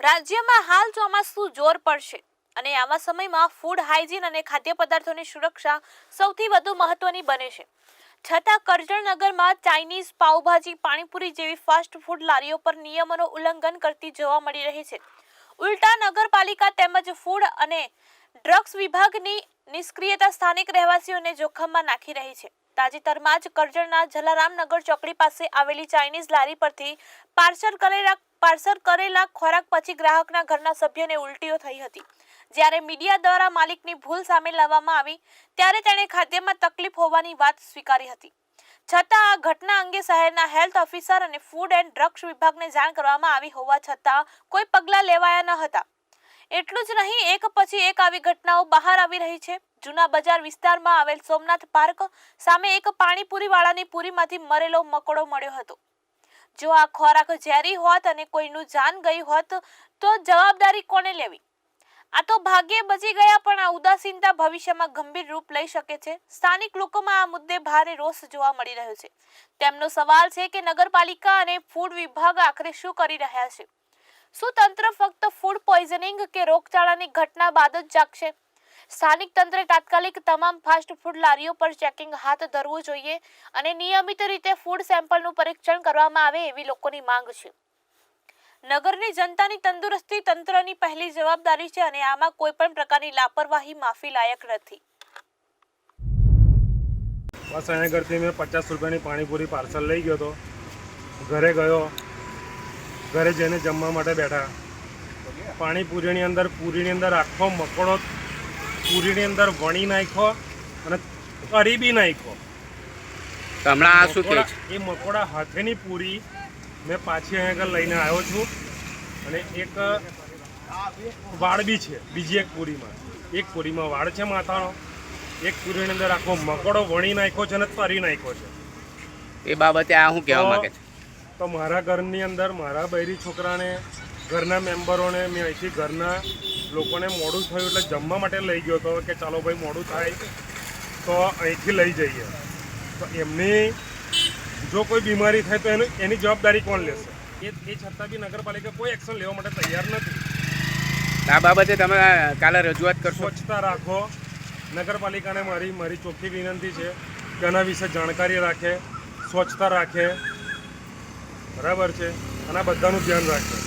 રાજ્યમાં હાલ ચોમાસું જોર પડશે અને આવા સમયમાં ફૂડ હાઇજીન અને ખાદ્ય પદાર્થોની સુરક્ષા સૌથી વધુ મહત્વની બને છે. છતાં કરજણનગરમાં ચાઇનીઝ પાઉભાજી, પાણીપુરી જેવી ફાસ્ટ ફૂડ લારીઓ પર નિયમોનું ઉલ્લંઘન કરતી જોવા મળી રહી છે. ઉલટા નગરપાલિકા તેમજ ફૂડ અને ડ્રગ્સ વિભાગની નિષ્ક્રિયતા સ્થાનિક રહેવાસીઓને જોખમમાં નાખી રહી છે. તાજેતરમાં જ કરજણના જલારામનગર ચોકડી પાસે આવેલી ચાઇનીઝ લારી પરથી પાર્સલ કરેલા પાર્સલ કરેલા ખોરાક પછી ગ્રાહકના ઘરના સભ્યોને ઉલટીઓ થઈ હતી. જ્યારે મીડિયા દ્વારા માલિકની ભૂલ સામે લાવવામાં આવી, ત્યારે તેણે ખાદ્યમાં તકલીફ હોવાની વાત સ્વીકારી હતી. છતાં આ ઘટના અંગે શહેરના હેલ્થ ઓફિસર અને ફૂડ એન્ડ ડ્રગ્સ વિભાગને જાણ કરવામાં આવી હોવા છતાં કોઈ પગલાં લેવાયા ન હતા. એટલું જ નહીં, એક પછી એક આવી ઘટનાઓ બહાર આવી રહી છે. જૂના બજાર વિસ્તારમાં આવેલ સોમનાથ પાર્ક સામે એક પાણીપુરી વાળાની પૂરીમાંથી મરેલો મકોડો મળ્યો હતો. જો આ ખોરાક ઝેરી હોત અને કોઈનું જાન ગઈ હોત, તો જવાબદારી કોને લેવી? આ તો ભાગ્યે બચી ગયા, પણ આ ઉદાસીનતા ભવિષ્યમાં ગંભીર રૂપ લઈ શકે છે. સ્થાનિક લોકોમાં આ મુદ્દે ભારે રોષ જોવા મળી રહ્યો છે. તેમનો સવાલ છે કે નગરપાલિકા અને ફૂડ વિભાગ આખરે શું કરી રહ્યા છે? શું તંત્ર ફક્ત ફૂડ પોઈઝનિંગ કે રોગચાળાની ઘટના બાદ જ જાગશે? સ્થાનિક તંત્રે તાત્કાલિક તમામ ફાસ્ટ ફૂડ લારીઓ પર ચેકિંગ હાથ ધરવું જોઈએ અને નિયમિત રીતે ફૂડ સેમ્પલનું પરીક્ષણ કરવામાં આવે એવી લોકોની માંગ છે. નગરની જનતાની તંદુરસ્તી તંત્રની પહેલી જવાબદારી છે અને આમાં કોઈ પણ પ્રકારની લાપરવાહી માફી લાયક નથી. આગળથી મેં પચાસ રૂપિયાની પાણીપુરી પાર્સલ લઈ ગયો હતો. ઘરે ગયો. ઘરે જઈને જમવા માટે બેઠા. પાણીપુરીની અંદર, પૂરીની અંદર આખો મકોડો પૂરીની અંદર વણી નાખ્યો અને કરી બી નાખ્યો. હમણાં આ શું એ મકોડા હાથેની પૂરી મેં પાછી અહીંયા આગળ લઈને આવ્યો છું. અને એક વાળ બી છે બીજી એક પૂરીમાં. એક પૂરીમાં વાળ છે માથાનો. એક પૂરીની અંદર આખો મકોડો વણી નાખ્યો છે અને તરી નાખ્યો છે. એ બાબતે આ હું કહેવા માંગે છે? તો મારા ઘરની અંદર મારા બૈરી છોકરાને ઘરના મેમ્બરોને મેં અહીંથી ઘરના લોકોને મોડું થયું એટલે જમવા માટે લઈ ગયો હતો કે ચાલો ભાઈ મોડું થાય તો અહીંથી લઈ જઈએ. તો એમની જો કોઈ બીમારી થાય તો એનું એની જવાબદારી કોણ લેશે? એ એ છતાં બી નગરપાલિકા કોઈ એક્શન લેવા માટે તૈયાર નથી. આ બાબતે તમે કાલે રજૂઆત કરશો? સ્વચ્છતા રાખો. નગરપાલિકાને મારી મારી ચોખ્ખી વિનંતી છે કે આના વિશે જાણકારી રાખે સ્વચ્છતા રાખે. બરાબર છે? અને બધાનું ધ્યાન રાખે.